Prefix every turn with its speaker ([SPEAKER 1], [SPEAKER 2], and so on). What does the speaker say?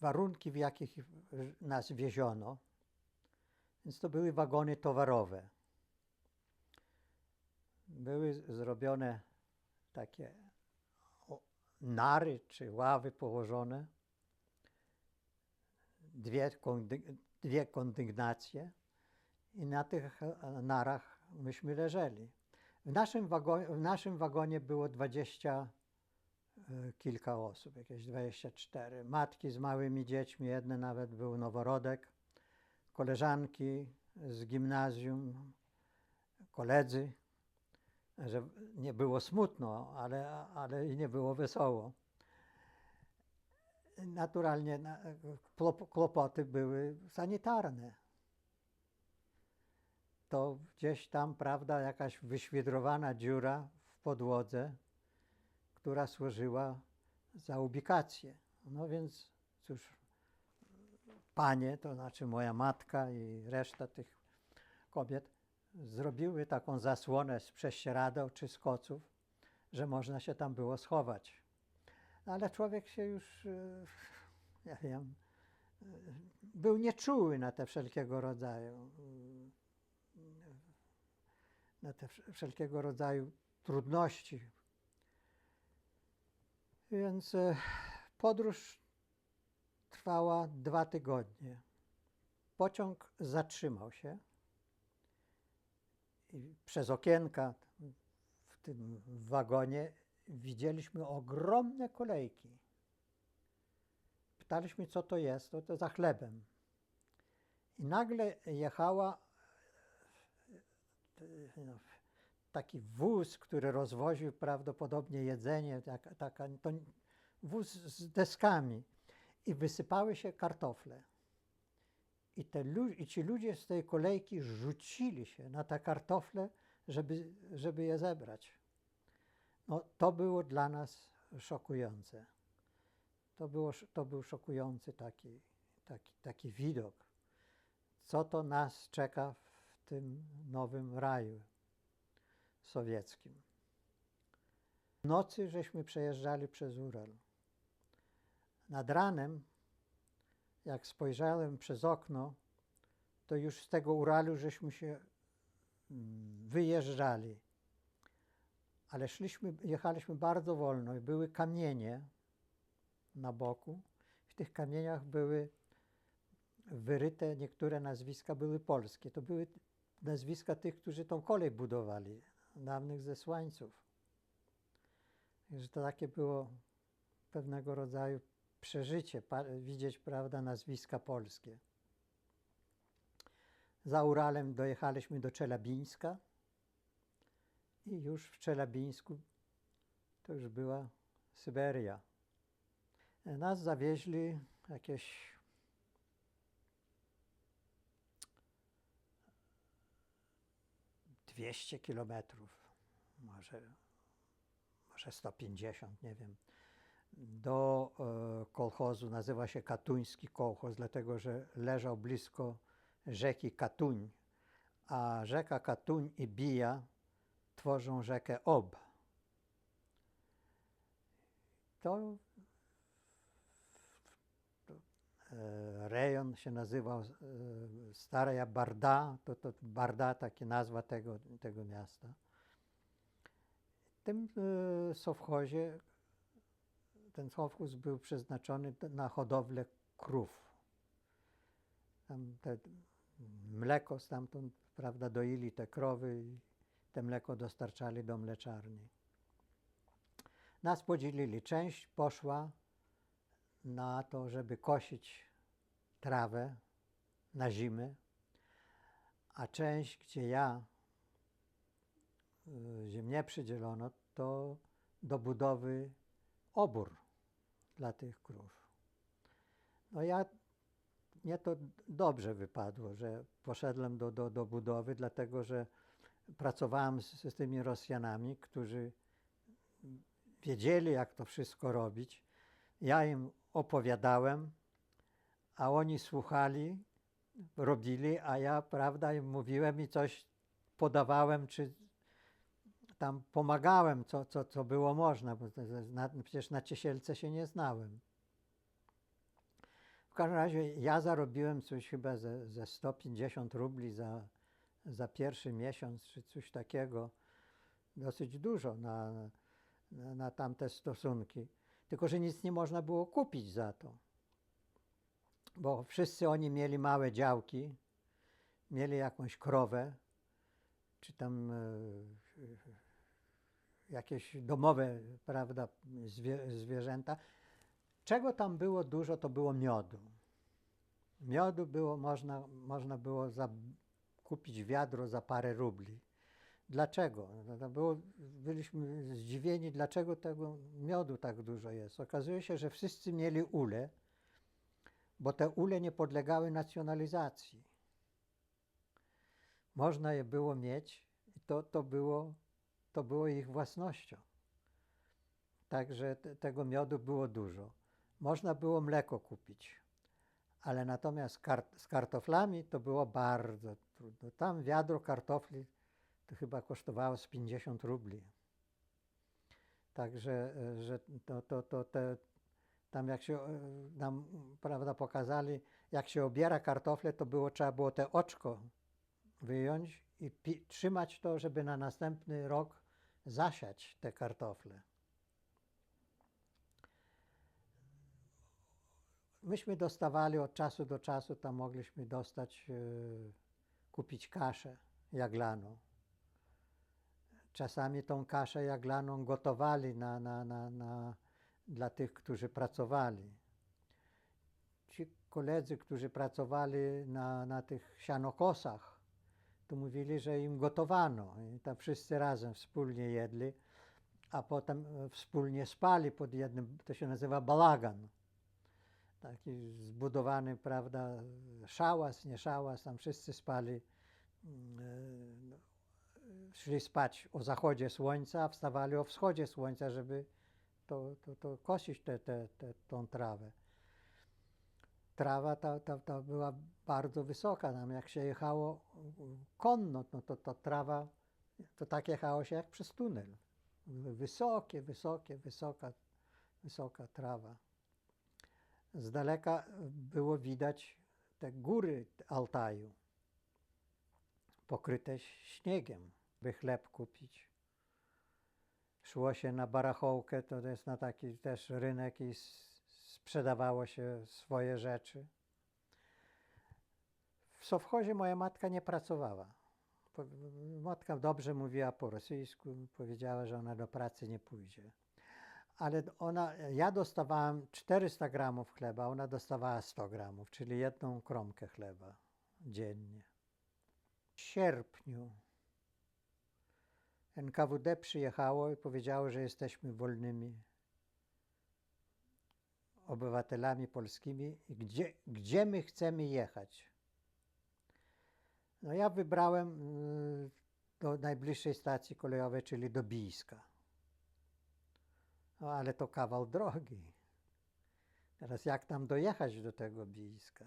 [SPEAKER 1] warunki, w jakich nas wieziono. Więc to były wagony towarowe. Były zrobione takie nary czy ławy położone, dwie, dwie kondygnacje i na tych narach myśmy leżeli. W naszym, wagonie, w naszym wagonie było dwadzieścia e, kilka osób, jakieś 24. Matki z małymi dziećmi, jedne nawet był noworodek, koleżanki z gimnazjum, koledzy, że nie było smutno, ale, ale i nie było wesoło. Naturalnie kłopoty były sanitarne. To gdzieś tam, prawda, jakaś wyświdrowana dziura w podłodze, która służyła za ubikację. No więc cóż, panie, to znaczy moja matka i reszta tych kobiet, zrobiły taką zasłonę z prześcieradeł czy z koców, że można się tam było schować. Ale człowiek się już, e, ja wiem, e, był nieczuły na te wszelkiego rodzaju, e, na te wszelkiego rodzaju trudności. Więc podróż trwała dwa tygodnie. Pociąg zatrzymał się i przez okienka w tym wagonie widzieliśmy ogromne kolejki. Pytaliśmy, co to jest, to, to za chlebem. I nagle jechała no, taki wóz, który rozwoził prawdopodobnie jedzenie, taka, taka, to wóz z deskami i wysypały się kartofle. I, te, I ci ludzie z tej kolejki rzucili się na te kartofle, żeby, żeby je zebrać. No, to było dla nas szokujące. To, było, to był szokujący taki, taki, taki widok. Co to nas czeka w tym nowym raju sowieckim. Nocy żeśmy przejeżdżali przez Ural. Nad ranem, jak spojrzałem przez okno, to już z tego Uralu żeśmy się mm, wyjeżdżali. Ale szliśmy, jechaliśmy bardzo wolno i były kamienie na boku. W tych kamieniach były wyryte, niektóre nazwiska były polskie. To były nazwiska tych, którzy tą kolej budowali, dawnych zesłańców. Także to takie było pewnego rodzaju przeżycie, widzieć, prawda, nazwiska polskie. Za Uralem dojechaliśmy do Czelabińska i już w Czelabińsku to już była Syberia. Nas zawieźli jakieś dwieście kilometrów, może, może 150, nie wiem do e, kolchozu, nazywa się Katuński Kolchoz, dlatego że leżał blisko rzeki Katuń, a rzeka Katuń i Bija tworzą rzekę Ob. To e, rejon się nazywał e, Stara Barda, to, to Barda, takie nazwa tego, tego miasta. W tym sowchozie ten sowchóz był przeznaczony na hodowlę krów. Tam te mleko stamtąd, prawda, doili te krowy i te mleko dostarczali do mleczarni. Nas podzielili. Część poszła na to, żeby kosić trawę na zimę, a część, gdzie ja, gdzie mnie przydzielono, to do budowy obór dla tych krów. No ja, mnie to dobrze wypadło, że poszedłem do, do, do budowy, dlatego że pracowałem z, z tymi Rosjanami, którzy wiedzieli, jak to wszystko robić. Ja im opowiadałem, a oni słuchali, robili, a ja, prawda, im mówiłem i coś podawałem, czy tam pomagałem, co, co, co było można, bo na, przecież na Ciesielce się nie znałem. każdym razie ja zarobiłem coś chyba ze, ze 150 rubli za, za pierwszy miesiąc, czy coś takiego. Dosyć dużo na, na, na tamte stosunki. Tylko, że nic nie można było kupić za to. Bo wszyscy oni mieli małe działki, mieli jakąś krowę, czy tam e, jakieś domowe, prawda, zwie, zwierzęta. Czego tam było dużo, to było miodu. Miodu było, można, można było za, kupić wiadro za parę rubli. Dlaczego? No było, byliśmy zdziwieni, dlaczego tego miodu tak dużo jest. Okazuje się, że wszyscy mieli ule, bo te ule nie podlegały nacjonalizacji. Można je było mieć i to, to, było, to było ich własnością. Także te, tego miodu było dużo. Można było mleko kupić, ale natomiast kart, z kartoflami to było bardzo trudno. Tam wiadro kartofli to chyba kosztowało z 50 rubli. Także, e, że to, to, to te, tam jak się e, nam prawda, pokazali, jak się obiera kartofle, to było, trzeba było te oczko wyjąć i trzymać to, żeby na następny rok zasiać te kartofle. Myśmy dostawali od czasu do czasu, tam mogliśmy dostać, e, kupić kaszę jaglaną. Czasami tą kaszę jaglaną gotowali na, na, na, na, dla tych, którzy pracowali. Ci koledzy, którzy pracowali na, na tych sianokosach, to mówili, że im gotowano i tam wszyscy razem wspólnie jedli, a potem e, wspólnie spali pod jednym, to się nazywa balagan. Taki zbudowany, prawda, szałas, nie szałas, tam wszyscy spali, mm, e, no, szli spać o zachodzie słońca, a wstawali o wschodzie słońca, żeby to, to, to kosić te, te, te, tą trawę. Trawa ta, ta, ta była bardzo wysoka. Tam jak się jechało konno, no to, to trawa, to tak jechało się jak przez tunel. Wysokie, wysokie, wysoka, wysoka trawa. Z daleka było widać te góry Altaju, pokryte śniegiem, by chleb kupić. Szło się na barachołkę, to jest na taki też rynek i sprzedawało się swoje rzeczy. W Sowchozie moja matka nie pracowała. Matka dobrze mówiła po rosyjsku, powiedziała, że ona do pracy nie pójdzie. Ale ona, ja dostawałem 400 gramów chleba, ona dostawała 100 gramów, czyli jedną kromkę chleba dziennie. W sierpniu NKWD przyjechało i powiedziało, że jesteśmy wolnymi obywatelami polskimi gdzie, gdzie my chcemy jechać. No ja wybrałem y, do najbliższej stacji kolejowej, czyli do Bijska. No ale to kawał drogi. Teraz jak tam dojechać do tego Bijska?